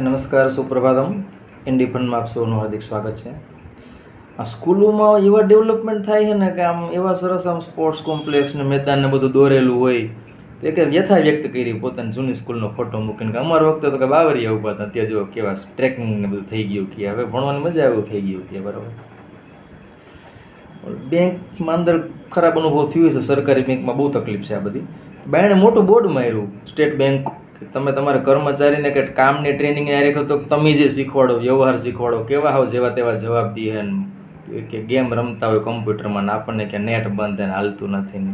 નમસ્કાર, સુપ્રભાતમ. ફંડમાં આપ સૌનું હાર્દિક સ્વાગત છે. આ સ્કૂલોમાં એવા ડેવલપમેન્ટ થાય છે ને કે આમ એવા સરસ આમ સ્પોર્ટ્સ કોમ્પ્લેક્સ ને મેદાન ને બધું દોરેલું હોય, તો એ કે વ્યથા વ્યક્ત કરી પોતાની જૂની સ્કૂલનો ફોટો મૂકીને કે અમારા વખતે તો કે બાવરિયા ઊભા હતા, ત્યાં જો કેવા ટ્રેકિંગ ને બધું થઈ ગયું કે હવે ભણવાની મજા એવું થઈ ગયું કે બરાબર. બેંકમાં અંદર ખરાબ અનુભવ થયો છે સરકારી બેંકમાં બહુ તકલીફ છે આ બધી. બાયણે મોટું બોર્ડ માર્યું, સ્ટેટ બેંક કે તમે તમારા કર્મચારીને કે કામની ટ્રેનિંગ યારે તો તમે જે શીખવાડો, વ્યવહાર શીખવાડો, કેવા હોવ જેવા તેવા જવાબ દઈએ કે ગેમ રમતા હોય કમ્પ્યુટરમાં ને આપણને કે નેટ બંધ ને હાલતું નથી ને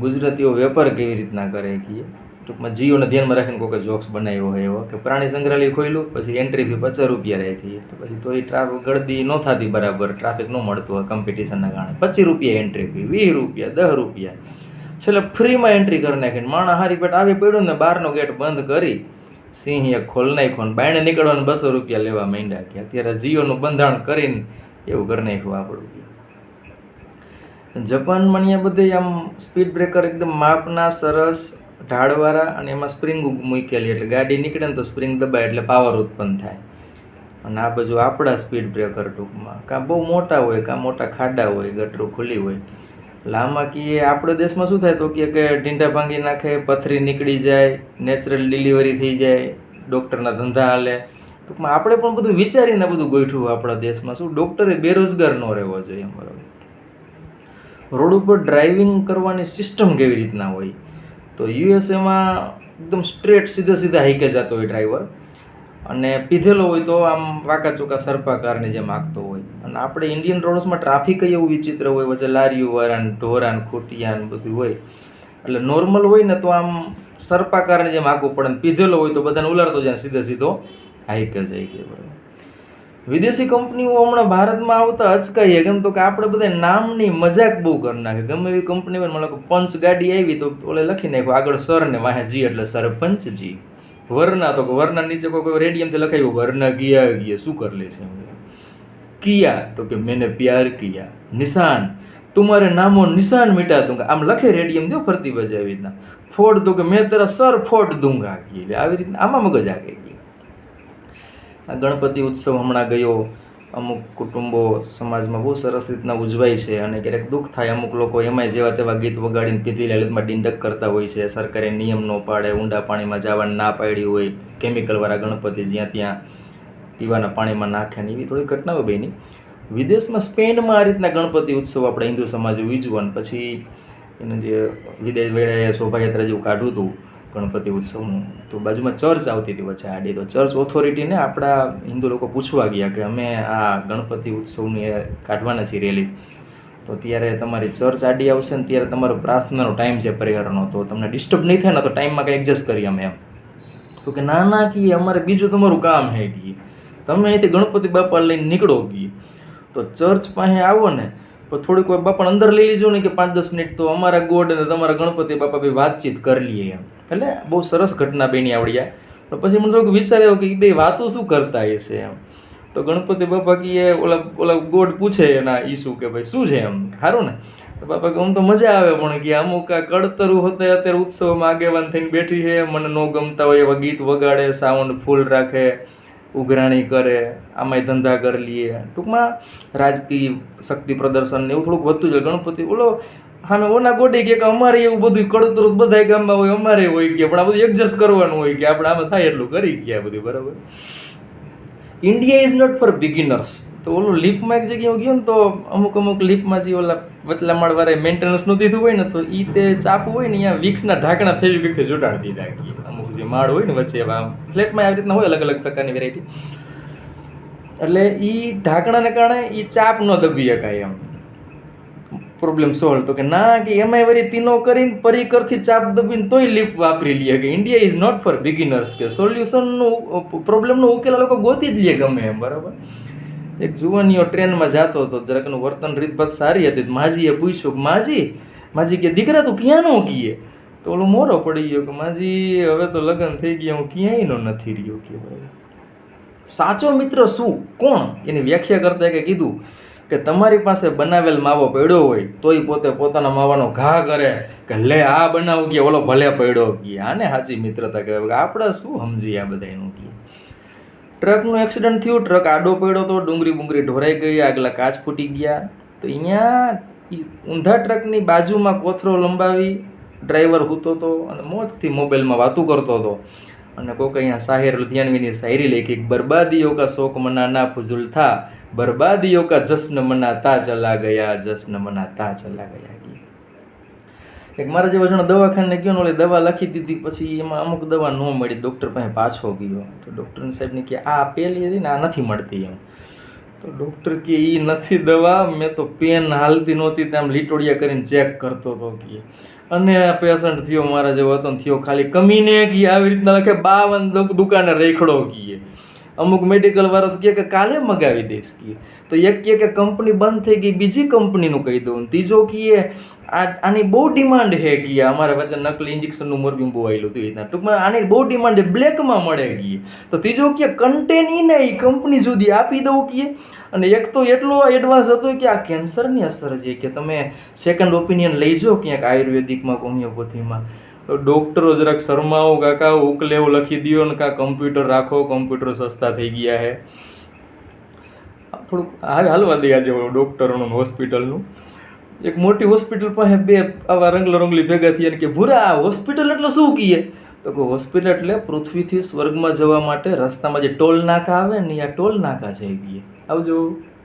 ગુજરાતીઓ વેપાર કેવી રીતના કરે કે ટૂંકમાં જીઓને ધ્યાનમાં રાખીને કોઈ જોક્સ બનાવ્યો હોય એવો. કે પ્રાણી સંગ્રહાલય ખોલ્યું પછી એન્ટ્રી ફી પચાસ રૂપિયા રાખી તો પછી તો એ ટ્રાફિક ગળદી ન થતી બરાબર ટ્રાફિક ન મળતું હોય કોમ્પિટિશનના કારણે. પચીસ રૂપિયા એન્ટ્રી ફી વીસ રૂપિયા, દસ રૂપિયા. છેલ્લે ફ્રીમાં એન્ટ્રી કરી નાખીને માણસ હારી પેટ આવી પડ્યું ને બહારનો ગેટ બંધ કરી સિંહ એ ખોલ નાખ્યો બાયણે નીકળવાનું બસો રૂપિયા લેવા માંડ્યા કે અત્યારે જીઓનું બંધાણ કરીને એવું કરી નાખ્યું આપણું. જપાનમાં અહીંયા બધે આમ સ્પીડ બ્રેકર એકદમ માપના, સરસ, ઢાળવાળા અને એમાં સ્પ્રિંગ મૂકેલી એટલે ગાડી નીકળે ને તો સ્પ્રિંગ દબાય એટલે પાવર ઉત્પન્ન થાય. અને આ બાજુ આપણા સ્પીડ બ્રેકર ટૂંકમાં. કાં બહુ મોટા હોય, કાં મોટા ખાડા હોય, ગટરો ખુલ્લી હોય. એટલે આમાં કે આપણા દેશમાં શું થાય તો કે ઢીંડા ભાંગી નાખે, પથરી નીકળી જાય નેચરલ ડિલિવરી થઈ જાય ડૉક્ટરના ધંધા હાલે. ટૂંકમાં આપણે પણ બધું વિચારીને બધું ગોઠવું આપણા દેશમાં. શું ડૉક્ટરે બેરોજગાર ન રહેવો જોઈએ એમ બરાબર. રોડ ઉપર ડ્રાઇવિંગ કરવાની સિસ્ટમ કેવી રીતના હોય? તો યુએસએમાં એકદમ સ્ટ્રેટ સીધા સીધા હાઈકે જતો હોય ડ્રાઈવર અને પીધેલો હોય તો આમ વાંકા ચોકા સરપાકારની જેમ હોય. અને આપણે ઇન્ડિયન રોડ્સમાં ટ્રાફિક એવું વિચિત્ર હોય વચ્ચે લારીઓ વાળા ને ઢોરા ને ખૂટિયા ને બધું હોય. એટલે નોર્મલ હોય ને તો આમ સર્પાકારને જેમ આગું પડે ને પીધેલો હોય તો બધાને ઉલાડતો જાય સીધે સીધો હાઈકે જાય કે બરાબર વિદેશી કંપનીઓ હમણાં ભારતમાં આવતા અચકાઈએ કેમ તો કે આપણે બધા નામની મજાક બહુ કરી નાખે. ગમે એવી કંપની હોય મને પંચ ગાડી આવી તો ઓલે લખી નાખ્યું આગળ સર ને વાહે જી. એટલે સરપંચ જી. વરના તો વરના નીચે કોઈ રેડિયમથી લખાયું, વરના ગયા ગયા. શું કરી લેશે કિયા, તો કે મેને પ્યાર કિયા, નિશાન. તુમારે નામો નિશાન મિટા દૂંગા. આમ લખે રેડિયમ દો ફરતી બાજુ આવી રીતના. ફોડ તો કે મેં તારા સર ફોડ દૂંગા એટલે આવી રીતના આમાં મગજ આગે ગઈ આ ગણપતિ ઉત્સવ હમણાં ગયો. અમુક કુટુંબો સમાજમાં બહુ સરસ રીતના ઉજવાય છે અને ક્યારેક દુઃખ થાય. અમુક લોકો એમાંય જેવા તેવા ગીત વગાડીને પીધી લલિતમાં ડિંડક કરતા હોય છે. સરકારે નિયમ ન પાડે, ઊંડા પાણીમાં જવાની ના પાડી હોય. કેમિકલવાળા ગણપતિ જ્યાં ત્યાં પીવાના પાણીમાં નાખે ને એવી થોડી ઘટનાઓ બની. વિદેશમાં સ્પેનમાં આ રીતના ગણપતિ ઉત્સવ આપણે હિન્દુ સમાજે ઉજવવાનું. પછી એને જે વિદેશ વેળાએ શોભાયાત્રા જેવું કાઢ્યું હતું ગણપતિ ઉત્સવનું, તો બાજુમાં ચર્ચ આવતી હતી વચ્ચે આડી. તો ચર્ચ ઓથોરિટીને આપણા હિન્દુ લોકો પૂછવા ગયા કે અમે આ ગણપતિ ઉત્સવની કાઢવાના છીએ રેલી તો ત્યારે તમારી ચર્ચ આડી આવશે ને ત્યારે તમારો પ્રાર્થનાનો ટાઈમ છે પરિવારનો. તો તમને ડિસ્ટર્બ નહીં થાય ને તો ટાઈમમાં કંઈ એડજસ્ટ કરીએ અમે એમ. તો કે ના ના કીએ અમારે બીજું તમારું કામ હે કીએ તમે અહીંથી ગણપતિ બાપા લઈને નીકળો ગઈ તો ચર્ચ પાસે આવો ને, તો થોડીક વાર બાપા અંદર લઈ લીજો ને કે પાંચ દસ મિનિટ તો અમારા ગોડ અને તમારા ગણપતિ બાપા બી વાતચીત કરી લઈએ એમ. એટલે બહુ સરસ ઘટના બેની આવડ્યા. પણ પછી મને થોડુંક વિચાર્યો કે એ બે વાતો શું કરતા હશે એમ. તો ગણપતિ બાપા કીએ, ઓલા ઓલા ગોડ પૂછે એના ઈસુ કે ભાઈ, શું છે એમ? સારું ને? તો બાપા કે આમ તો મજા આવે, પણ કે અમુક આ કડતરું હોતે અત્યારે ઉત્સવમાં આગેવાન થઈને બેઠી છે, મને ન ગમતા હોય એવા ગીત વગાડે, સાઉન્ડ ફૂલ રાખે. ઉઘરાણી કરે, આમાંય ધંધા કરી લઈએ ટૂંકમાં રાજકીય શક્તિ પ્રદર્શન એવું થોડુંક વધતું જાય. ગણપતિ, ઓલો સામે ઓના ગોડી કે અમારે એવું બધું કડતરું બધા ગામમાં હોય, અમારે હોય કે, પણ આ બધું એડજસ્ટ કરવાનું હોય કે, આપણે આમાં થાય એટલું કરી ગયા બધું, બરાબર? India is not for beginners તો ઓલું લીપમાં એક જગ્યાએ ગયો ને તો અમુક અમુક લીપમાં જે ઓલા વચલા માળવાળા મેન્ટેનન્સનું દીધું હોય ને, તો એ તે ચાપુ હોય ને અહીંયા વિક્સના ઢાંકણા ફેવિક્વિકથી જોડાણ દીધા જે માળ હોય ને વચ્ચે એવા ફ્લેટમાં આવી રીતના હોય અલગ અલગ પ્રકારની વેરાયટી એટલે એ ઢાંકણાને કારણે એ ચાપ ન દબી શકાય એમ. પ્રોબ્લેમ સોલ્વ તો કે ના, કે એમાં વળી તીનો કરીને પરિકરથી ચાપ દબીને તોય લીપ વાપરી લે કે India is not for beginners કે સોલ્યુશનનું પ્રોબ્લેમનો ઉકેલ લોકો ગોતી જ લે ગમે એમ, બરાબર? એક જુવાનીઓ ટ્રેનમાં જતો હતો, જરાક એનું વર્તન રીતભાત સારી હતી. માજીએ પૂછ્યું કે, માજી માજી કે દીકરા તું ક્યાં નો કીએ તો ઓલો મોરો પડી ગયો કે માજી હવે તો લગ્ન થઈ ગયા, હું ક્યાંયનો નથી રહ્યો કહેવાય. સાચો મિત્ર શું? કોણ? એની વ્યાખ્યા કરતા કે કીધું કે તમારી પાસે બનાવેલ માવો પડ્યો હોય, તોય પોતે પોતાના માવાનો ઘા કરે કે લે આ બનાવું કે ઓલો ભલે પડ્યો કે. આને સાચી મિત્રતા કહેવાય. આપણે શું સમજીએ આ બધા એનું કે? ટ્રકનું એક્સિડન્ટ થયું, ટ્રક આડો પડ્યો તો ડુંગળી બુંગળી ઢોરાઈ ગઈ, આગલા કાચ ફૂટી ગયા. તો અહીંયા ઊંધા ટ્રકની બાજુમાં કોથરો લંબાવી ડ્રાઈવર હૂતો હતો અને મોજથી મોબાઈલમાં વાતું કરતો હતો. અને કોઈક અહીંયા સાહિર લુધિયાનવીની શાયરી લેખી બરબાદીઓ કા શોક મનાના ફુઝુલ થા, બરબાદીઓ કા જશ્ન મનાતા ચલા ગયા, જશ્ન મનાતા ચલા ગયા. એક મારા જેવા જણા દવાખાને ગયો ને ઓલી દવા લખી દીધી, પછી એમાં અમુક દવા ન મળી, ડૉક્ટર પાસે પાછો ગયો. તો ડૉક્ટર સાહેબને કે, આ પેલી હતી ને, આ નથી મળતી એમ. તો ડૉક્ટર કે એ નથી દવા, મેં તો પેન હાલતી નહોતી તેમ લીટોડિયા કરીને ચેક કરતો હતો કે. અને પેશન્ટ થયો, મારા જેવો હતો થયો ખાલી કમીને કી આવી રીતના લખે બાવન દુકાને રેખડો કીએ અમુક મેડિકલ વાળા તો કહે કે કાલે મગાવી દઈશ કીએ તો એક કહે કે કંપની બંધ થઈ ગઈ, બીજી કંપનીનું કહી દઉં. ત્રીજો કીએ આ, આની બહુ ડિમાન્ડ હે કીએ અમારે વચ્ચે નકલી ઇન્જેક્શનનું મોરબી બહુ આવેલું હતું એ રીતના. ટૂંકમાં આની બહુ ડિમાન્ડ બ્લેકમાં મળે ગઈ તો ત્રીજો કે કન્ટેન ઈ નહીં કંપની સુધી આપી દઉં કીએ અને એક તો એટલો એડવાન્સ હતો કે આ કેન્સરની અસર છે કે તમે સેકન્ડ ઓપિનિયન લઈ જાઓ ક્યાંક આયુર્વેદિકમાં હોમિયોપેથીમાં ડૉક્ટરો જરાક શરમાઓ કાકા ઉકલે એવું લખી દ્યો ને કાં કમ્પ્યુટર રાખો કમ્પ્યુટર સસ્તા થઈ ગયા હે. થોડુંક હાલ હાલવા દે આજે ડૉક્ટરોનું હોસ્પિટલનું એક મોટી હોસ્પિટલ પાસે બે આવા રંગલરંગલી ભેગા થયા કે, ભૂરા હોસ્પિટલ એટલે શું કહીએ તો કે હોસ્પિટલ એટલે પૃથ્વીથી સ્વર્ગમાં જવા માટે રસ્તામાં જે ટોલ નાકા આવે ને આ ટોલ નાકા છે કહીએ આવજો.